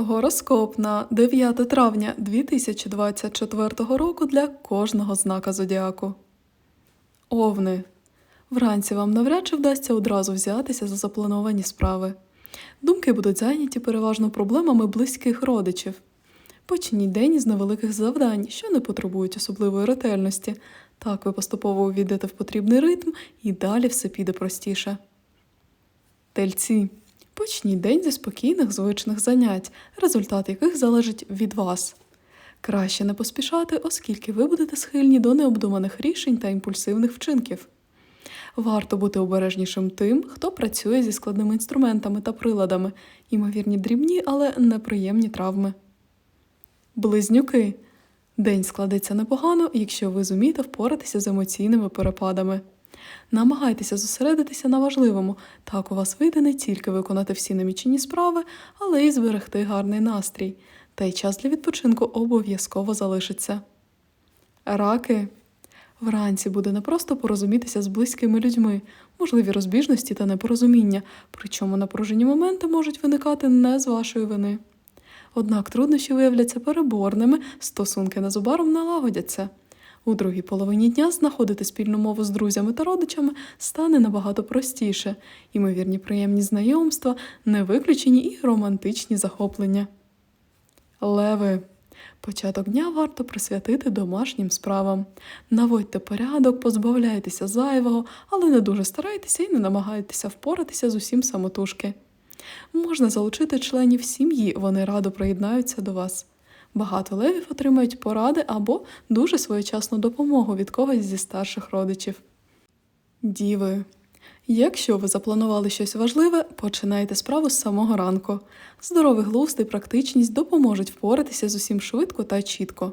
Гороскоп на 9 травня 2024 року для кожного знака зодіаку. Овни. Вранці вам навряд чи вдасться одразу взятися за заплановані справи. Думки будуть зайняті переважно проблемами близьких родичів. Почніть день із невеликих завдань, що не потребують особливої ретельності. Так ви поступово увійдете в потрібний ритм і далі все піде простіше. Тельці. Почніть день зі спокійних звичних занять, результат яких залежить від вас. Краще не поспішати, оскільки ви будете схильні до необдуманих рішень та імпульсивних вчинків. Варто бути обережнішим тим, хто працює зі складними інструментами та приладами, ймовірні дрібні, але неприємні травми. Близнюки. День складеться непогано, якщо ви зумієте впоратися з емоційними перепадами. Намагайтеся зосередитися на важливому, так у вас вийде не тільки виконати всі намічені справи, але й зберегти гарний настрій. Та й час для відпочинку обов'язково залишиться. Раки. Вранці буде непросто порозумітися з близькими людьми, можливі розбіжності та непорозуміння, причому напружені моменти можуть виникати не з вашої вини. Однак труднощі виявляться переборними, стосунки незабаром налагодяться. У другій половині дня знаходити спільну мову з друзями та родичами стане набагато простіше, ймовірні приємні знайомства, не виключені і романтичні захоплення. Леви. Початок дня варто присвятити домашнім справам. Наводьте порядок, позбавляйтеся зайвого, але не дуже старайтеся і не намагайтеся впоратися з усім самотужки. Можна залучити членів сім'ї, вони радо приєднаються до вас. Багато левів отримають поради або дуже своєчасну допомогу від когось зі старших родичів. Діви. Якщо ви запланували щось важливе, починайте справу з самого ранку. Здоровий глузд і практичність допоможуть впоратися з усім швидко та чітко.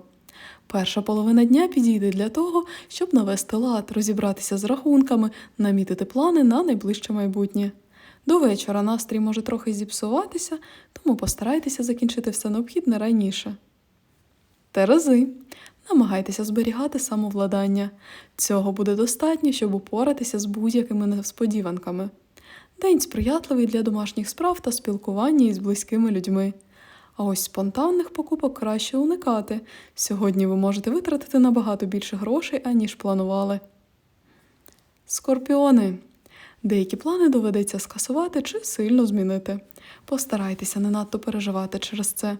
Перша половина дня підійде для того, щоб навести лад, розібратися з рахунками, намітити плани на найближче майбутнє. До вечора настрій може трохи зіпсуватися, тому постарайтеся закінчити все необхідне раніше. Терези. Намагайтеся зберігати самовладання. Цього буде достатньо, щоб упоратися з будь-якими несподіванками. День сприятливий для домашніх справ та спілкування із близькими людьми. А ось спонтанних покупок краще уникати. Сьогодні ви можете витратити набагато більше грошей, аніж планували. Скорпіони. Деякі плани доведеться скасувати чи сильно змінити. Постарайтеся не надто переживати через це.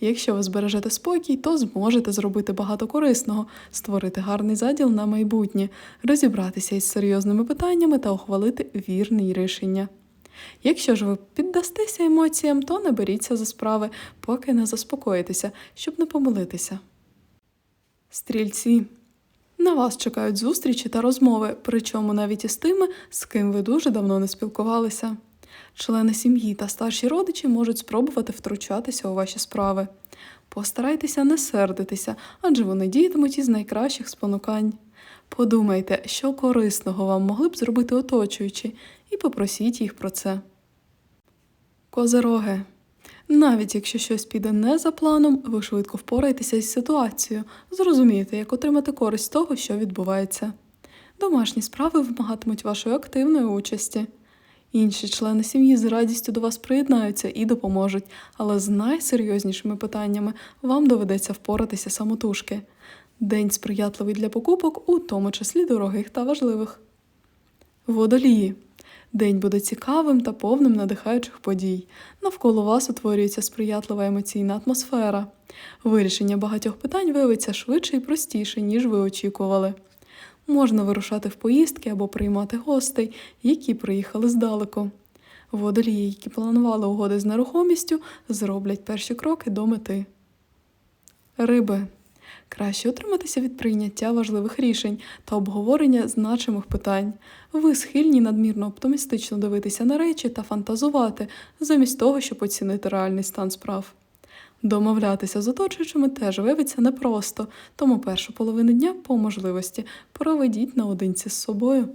Якщо ви збережете спокій, то зможете зробити багато корисного, створити гарний заділ на майбутнє, розібратися із серйозними питаннями та ухвалити вірні рішення. Якщо ж ви піддастеся емоціям, то не беріться за справи, поки не заспокоїтеся, щоб не помилитися. Стрільці. На вас чекають зустрічі та розмови, причому навіть із тими, з ким ви дуже давно не спілкувалися. Члени сім'ї та старші родичі можуть спробувати втручатися у ваші справи. Постарайтеся не сердитися, адже вони діятимуть із найкращих спонукань. Подумайте, що корисного вам могли б зробити оточуючі, і попросіть їх про це. Козероги. Навіть якщо щось піде не за планом, ви швидко впораєтеся із ситуацією, зрозумієте, як отримати користь того, що відбувається. Домашні справи вимагатимуть вашої активної участі. Інші члени сім'ї з радістю до вас приєднаються і допоможуть, але з найсерйознішими питаннями вам доведеться впоратися самотужки. День сприятливий для покупок, у тому числі дорогих та важливих. Водолії. День буде цікавим та повним надихаючих подій. Навколо вас утворюється сприятлива емоційна атмосфера. Вирішення багатьох питань виявиться швидше і простіше, ніж ви очікували. Можна вирушати в поїздки або приймати гостей, які приїхали здалеку. Водолії, які планували угоди з нерухомістю, зроблять перші кроки до мети. Риби. Краще утриматися від прийняття важливих рішень та обговорення значимих питань. Ви схильні надмірно оптимістично дивитися на речі та фантазувати, замість того, щоб оцінити реальний стан справ. Домовлятися з оточуючими теж виявиться непросто, тому першу половину дня по можливості проведіть наодинці з собою.